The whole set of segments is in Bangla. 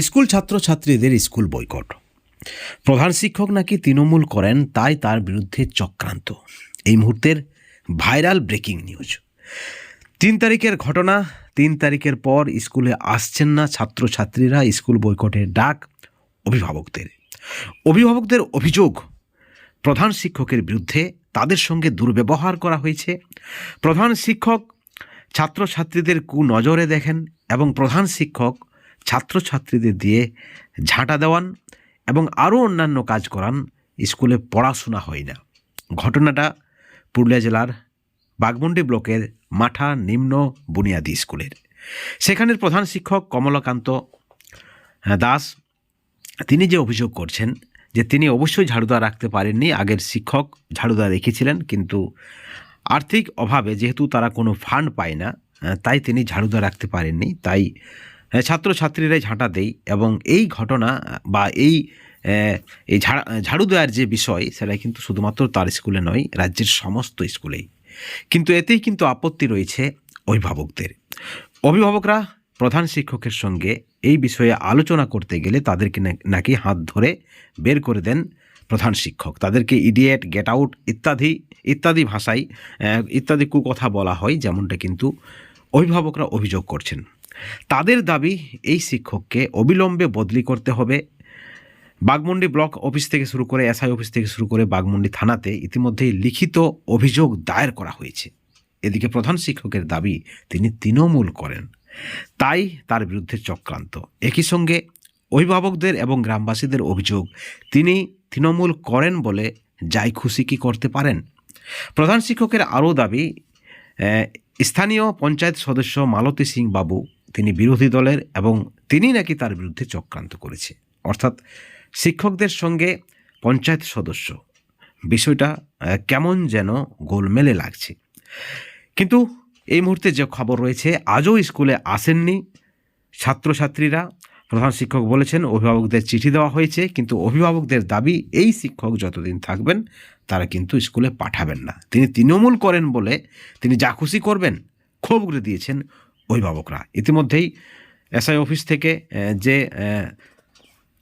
স্কুল ছাত্রছাত্রীদের স্কুল বয়কট প্রধান শিক্ষক নাকি তৃণমূল করেন, তাই তার বিরুদ্ধে চক্রান্ত। এই মুহূর্তের ভাইরাল ব্রেকিং নিউজ। তিন তারিখের ঘটনা, তিন তারিখের পর স্কুলে আসছেন না ছাত্রছাত্রীরা স্কুল বয়কটের ডাক অভিভাবকদের। অভিভাবকদের অভিযোগ, প্রধান শিক্ষকের বিরুদ্ধে তাদের সঙ্গে দুর্ব্যবহার করা হয়েছে। প্রধান শিক্ষক ছাত্রছাত্রীদের কু নজরে দেখেন এবং প্রধান শিক্ষক ছাত্রছাত্রীদের দিয়ে ঝাঁটা দেওয়ান এবং আরও অন্যান্য কাজ করান, স্কুলে পড়াশোনা হয় না। ঘটনাটা পুরুলিয়া জেলার বাগমুন্ডি ব্লকের মাঠা নিম্ন বুনিয়াদী স্কুলের। সেখানের প্রধান শিক্ষক কমলাকান্ত দাস, তিনি যে অভিযোগ করছেন যে তিনি অবশ্যই ঝাড়ুদা রাখতে পারেননি, আগের শিক্ষক ঝাড়ুদা রেখেছিলেন, কিন্তু আর্থিক অভাবে যেহেতু তারা কোনো ফান্ড পায় না তাই তিনি ঝাড়ুদা রাখতে পারেননি, তাই ছাত্রছাত্রীরাই ঝাঁটা দেয় এবং এই ঘটনা বা এই এই ঝাড়, ঝাড়ু দেওয়ার যে বিষয় সেটা কিন্তু শুধুমাত্র তার স্কুলে নয়, রাজ্যের সমস্ত স্কুলেই। কিন্তু এতেই কিন্তু আপত্তি রয়েছে অভিভাবকদের। অভিভাবকরা প্রধান শিক্ষকের সঙ্গে এই বিষয়ে আলোচনা করতে গেলে তাদেরকে নাকি হাত ধরে বের করে দেন প্রধান শিক্ষক। তাদেরকে ইডিয়েট, গেট আউট ইত্যাদি ইত্যাদি ভাষায় ইত্যাদি কুকথা বলা হয়, যেমনটা কিন্তু অভিভাবকরা অভিযোগ করছেন। তাদের দাবি, এই শিক্ষককে অবিলম্বে বদলি করতে হবে। বাগমুন্ডি ব্লক অফিস থেকে শুরু করে এসআই অফিস থেকে শুরু করে বাগমুন্ডি থানাতে ইতিমধ্যেই লিখিত অভিযোগ দায়ের করা হয়েছে। এদিকে প্রধান শিক্ষকের দাবি, তিনি তৃণমূল করেন। তাই তার বিরুদ্ধে চক্রান্ত। একই সঙ্গে অভিভাবকদের এবং গ্রামবাসীদের অভিযোগ, তিনি তৃণমূল করেন বলে যাই খুশি কি করতে পারেন? প্রধান শিক্ষকের আরও দাবি স্থানীয় পঞ্চায়েত সদস্য মালতী সিং বাবু তিনি বিরোধী দলের এবং তিনি নাকি তার বিরুদ্ধে চক্রান্ত করেছে। অর্থাৎ শিক্ষকদের সঙ্গে পঞ্চায়েত সদস্য। বিষয়টা কেমন যেন গোলমেলে লাগছে। কিন্তু এই মুহূর্তে যে খবর রয়েছে, আজও স্কুলে আসেননি। ছাত্রছাত্রীরা, প্রধান শিক্ষক বলেছেন, অভিভাবকদের চিঠি দেওয়া হয়েছে, কিন্তু অভিভাবকদের দাবি, এই শিক্ষক যতদিন থাকবেন, তারা কিন্তু স্কুলে পাঠাবেন না। তিনি তৃণমূল করেন বলে তিনি যা খুশি করবেন, ক্ষোভ করে দিয়েছেন অভিভাবকরা। ইতিমধ্যেই এসআই অফিস থেকে যে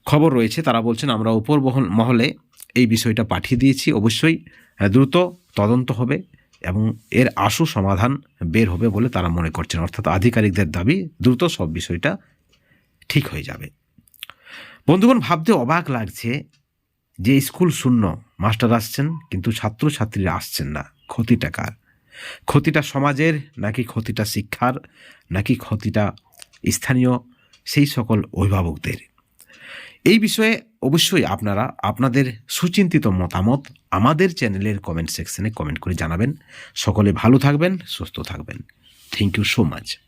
খবর রয়েছে, তারা বলছেন, আমরা উপর মহলে এই বিষয়টা পাঠিয়ে দিয়েছি। অবশ্যই দ্রুত তদন্ত হবে এবং এর আশু সমাধান বের হবে বলে তারা মনে করছেন। অর্থাৎ আধিকারিকদের দাবি, দ্রুত সব বিষয়টা ঠিক হয়ে যাবে। বন্ধুগণ, ভাবতে অবাক লাগছে যে, স্কুল শূন্য, মাস্টার আসছেন, কিন্তু ছাত্রছাত্রীরা আসছেন না। ক্ষতিটা কার? ক্ষতিটা সমাজের, নাকি ক্ষতিটা শিক্ষার, নাকি ক্ষতিটা স্থানীয়, সেই সকল অভিভাবকদের। এই বিষয়ে অবশ্যই আপনারা আপনাদের সুচিন্তিত মতামত আমাদের চ্যানেলের কমেন্ট সেকশনে কমেন্ট করে জানাবেন। সকলে ভালো থাকবেন, সুস্থ থাকবেন। Thank you so much